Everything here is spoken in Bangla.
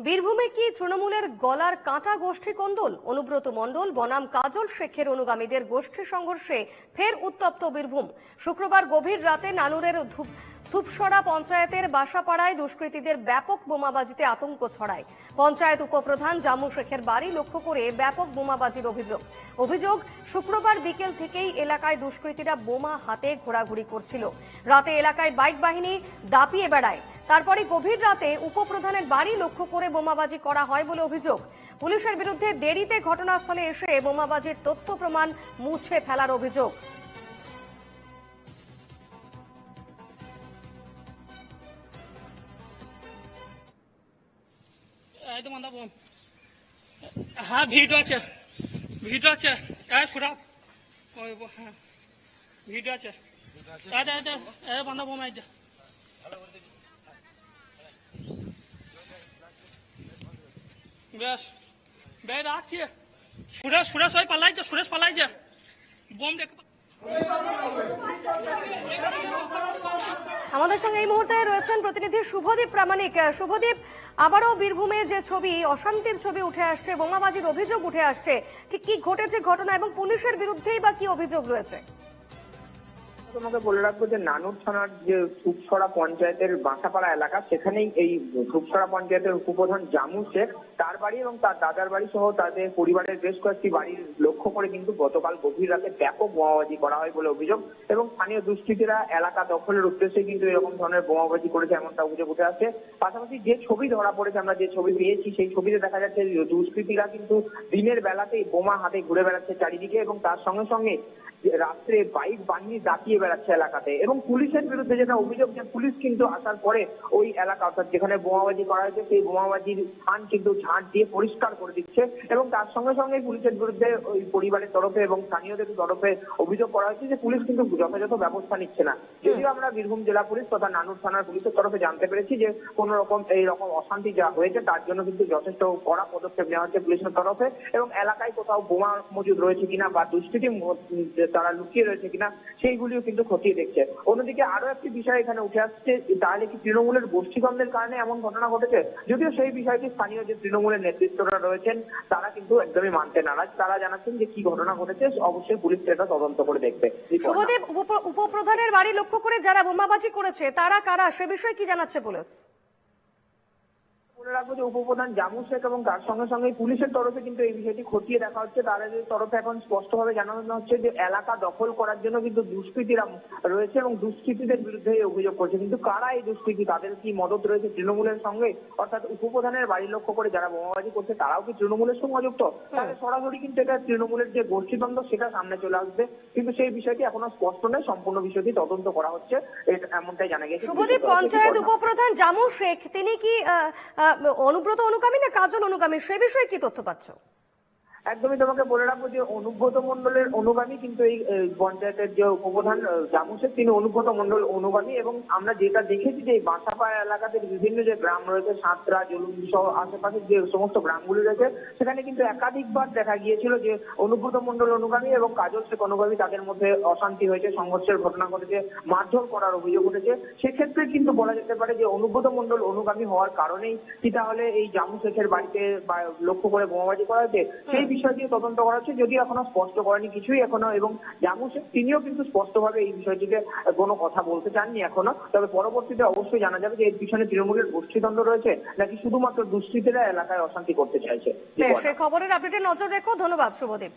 বীরভূমে কি তৃণমূলের গলার কাঁটা গোষ্ঠী কন্দল? অনুব্রত মণ্ডল, বনাম কাজল, শেখের অনুগামীদের গোষ্ঠী সংঘর্ষে ফের উত্তপ্ত বীরভূম। শুক্রবার গভীর রাতে নানুরের ধূপ ধূপসরা পঞ্চায়েতের বাসাপাড়ায় দুষ্কৃতীদের ব্যাপক বোমাবাজিতে আতঙ্ক ছড়ায়। পঞ্চায়েত উপপ্রধান জামু শেখের বাড়ি লক্ষ্য করে ব্যাপক বোমাবাজির অভিযোগ। অভিযোগ, শুক্রবার বিকেল থেকেই এলাকায় দুষ্কৃতীরা বোমা হাতে ঘোরাঘুরি করছিল। রাতে এলাকায় বাইক বাহিনী দাপিয়ে বেড়ায়। তারপরে গভীর রাতে উপপ্রধানের বাড়ি লক্ষ্য করে বোমাবাজি করা হয় বলে অভিযোগ। পুলিশের বিরুদ্ধে দেরিতে ঘটনাস্থলে এসে বোমাবাজির তথ্য প্রমাণ মুছে ফেলার অভিযোগ। একদম আন্দা বোম হ্যাঁ ভিডিও আছে। ভিডিও আছে। এই সুরা ওই ব- হ্যাঁ। ভিডিও আছে। সুরেশ পালাইছে সুরেশ পালাইছে। বোম দেখে আমাদের সঙ্গে এই মুহূর্তে রয়েছেন প্রতিনিধি শুভদীপ প্রামাণিক। শুভদীপ, আবারও বীরভূমের যে ছবি, অশান্তির ছবি উঠে আসছে, বোমাবাজির অভিযোগ উঠে আসছে, ঠিক কি ঘটেছে ঘটনা এবং পুলিশের বিরুদ্ধেই বা কি অভিযোগ রয়েছে? তোমাকে বলে রাখব যে নানুর থানার যে সুপসরা পঞ্চায়েতের বাসাপাড়া এলাকা, সেখানেই এই সুপসরা পঞ্চায়েতের উপপ্রধান জামু শেখ, তার বাড়ি এবং তার দাদার বাড়ি সহ তাদের পরিবারের বেশ কয়েকটি বাড়ির লক্ষ্য করে কিন্তু গতকাল গভীর রাতে ব্যাপক বোমাবাজি করা হয় বলে অভিযোগ এবং স্থানীয় দুষ্কৃতীরা এলাকা দখলের উদ্দেশ্যে কিন্তু এরকম ধরনের বোমাবাজি করেছে এমনটা অভিযোগ উঠে আসছে পাশাপাশি যে ছবি ধরা পড়েছে আমরা যে ছবি পেয়েছি, সেই ছবিতে দেখা যাচ্ছে দুষ্কৃতীরা কিন্তু দিনের বেলাতেই বোমা হাতে ঘুরে বেড়াচ্ছে চারিদিকে এবং তার সঙ্গে সঙ্গে রাত্রে বাইক বাহিনী দাপিয়ে বেড়াচ্ছে এলাকাতে এবং পুলিশের বিরুদ্ধে যেটা অভিযোগ যে পুলিশ কিন্তু আসার পরে ওই এলাকা অর্থাৎ যেখানে বোমাবাজি করা হয়েছে সেই বোমাবাজির স্থান কিন্তু ঝাঁট দিয়ে পরিষ্কার করে দিচ্ছে এবং তার সঙ্গে সঙ্গে পুলিশের বিরুদ্ধে ওই পরিবারের তরফে এবং স্থানীয়দের তরফে অভিযোগ করা হয়েছে যে পুলিশ কিন্তু যথাযথ ব্যবস্থা নিচ্ছে না। যদিও আমরা বীরভূম জেলা পুলিশ তথা নানুর থানার পুলিশের তরফে জানতে পেরেছি যে কোন রকম এই রকম অশান্তি যা হয়েছে তার জন্য কিন্তু যথেষ্ট কড়া পদক্ষেপ নেওয়া হচ্ছে পুলিশের তরফে এবং এলাকায় কোথাও বোমা মজুদ রয়েছে কিনা বা দুষ্কৃতি তারা লুকিয়ে রয়েছে কিনা, সেইগুলিও কিন্তু খতিয়ে দেখছে। অন্যদিকে আরও একটি বিষয় এখানে উঠে আসছে, তাহলে কি তৃণমূলের গোষ্ঠীদ্বন্দ্বের কারণে এমন ঘটনা ঘটেছে? যদিও সেই বিষয়টি স্থানীয় যে তৃণমূলের নেতৃত্বরা রয়েছেন, তারা কিন্তু একদমই মানতে নারাজ। তারা জানাচ্ছেন যে কি ঘটনা ঘটেছে, অবশ্যই পুলিশ সেটা তদন্ত করে দেখবে। শুভদীপ উপ- উপপ্রধানের বাড়ি লক্ষ্য করে যারা বোমাবাজি করেছে, তারা কারা? সে বিষয়ে কি জানাচ্ছে পুলিশ? বলে রাখব যে উপপ্রধান জামু শেখ এবং তার সঙ্গে সঙ্গে পুলিশের তরফে কিন্তু এই বিষয়টি খতিয়ে দেখা হচ্ছে। তাদের তরফে এখন স্পষ্টভাবে জানানো হচ্ছে যে এলাকা দখল করার জন্য কিন্তু দুষ্কৃতীরা রয়েছে এবং দুষ্কৃতীদের বিরুদ্ধে অভিযোগ করছে। কিন্তু কারা এই দুষ্কৃতী? তাদের কি মদত রয়েছে তৃণমূলের সঙ্গে? অর্থাৎ উপপ্রধানের বাড়ি লক্ষ্য করে যারা বোমাবাজি করছে তারাও কি তৃণমূলের সঙ্গে যুক্ত? তাহলে সরাসরি কিন্তু এটা তৃণমূলের যে গোষ্ঠীদ্বন্দ্ব সেটা সামনে চলে আসবে। কিন্তু সেই বিষয়টি এখনও স্পষ্ট নয়। সম্পূর্ণ বিষয়টি তদন্ত করা হচ্ছে। এমনটাই জানা গেছে শুভদীপ পঞ্চায়েত উপপ্রধান জামু শেখ তিনি কি অনুব্রত অনুকামী না কাজল অনুগামী? সে বিষয়ে কি তথ্য পাচ্ছ? একদমই তোমাকে বলে রাখব যে অনুব্রত মন্ডলের অনুগামী কিন্তু এই পঞ্চায়েতের যে উপপ্রধান আহ, জামুশের তিনি অনুব্রত মন্ডল অনুগামী এবং আমরা যেটা দেখেছি যে বাসাপাড়া এলাকাতে বিভিন্ন যে গ্রাম রয়েছে সাঁতরা জলুন সহ আশেপাশের যে সমস্ত গ্রামগুলি রয়েছে সেখানে কিন্তু একাধিকবার দেখা গিয়েছিল যে অনুব্রত মন্ডল অনুগামী এবং কাজল শেখ অনুগামী তাদের মধ্যে অশান্তি হয়েছে সংঘর্ষের ঘটনা ঘটেছে মারধর করার অভিযোগ উঠেছে। সেক্ষেত্রে কিন্তু বলা যেতে পারে যে অনুব্রত মন্ডল অনুগামী হওয়ার কারণেই কি তাহলে এই জামু শেখের বাড়িতে লক্ষ্য করে বোমাবাজি করা হয়েছে? সেই বিষয়টি তদন্ত করা হচ্ছে। যদিও এখনও স্পষ্ট করেনি কিছুই এখনও এবং জামু শেখ তিনিও কিন্তু স্পষ্টভাবে এই বিষয়টিতে কোনো কথা বলতে চাননি এখনও। তবে পরবর্তীতে অবশ্যই জানা যাবে যে এর পিছনে তৃণমূলের গোষ্ঠীদ্বন্দ্ব রয়েছে নাকি শুধুমাত্র দুষ্কৃতীরা এলাকায় অশান্তি করতে চাইছে। সে খবরের আপডেটে নজর রেখো। ধন্যবাদ, শুভদীপ।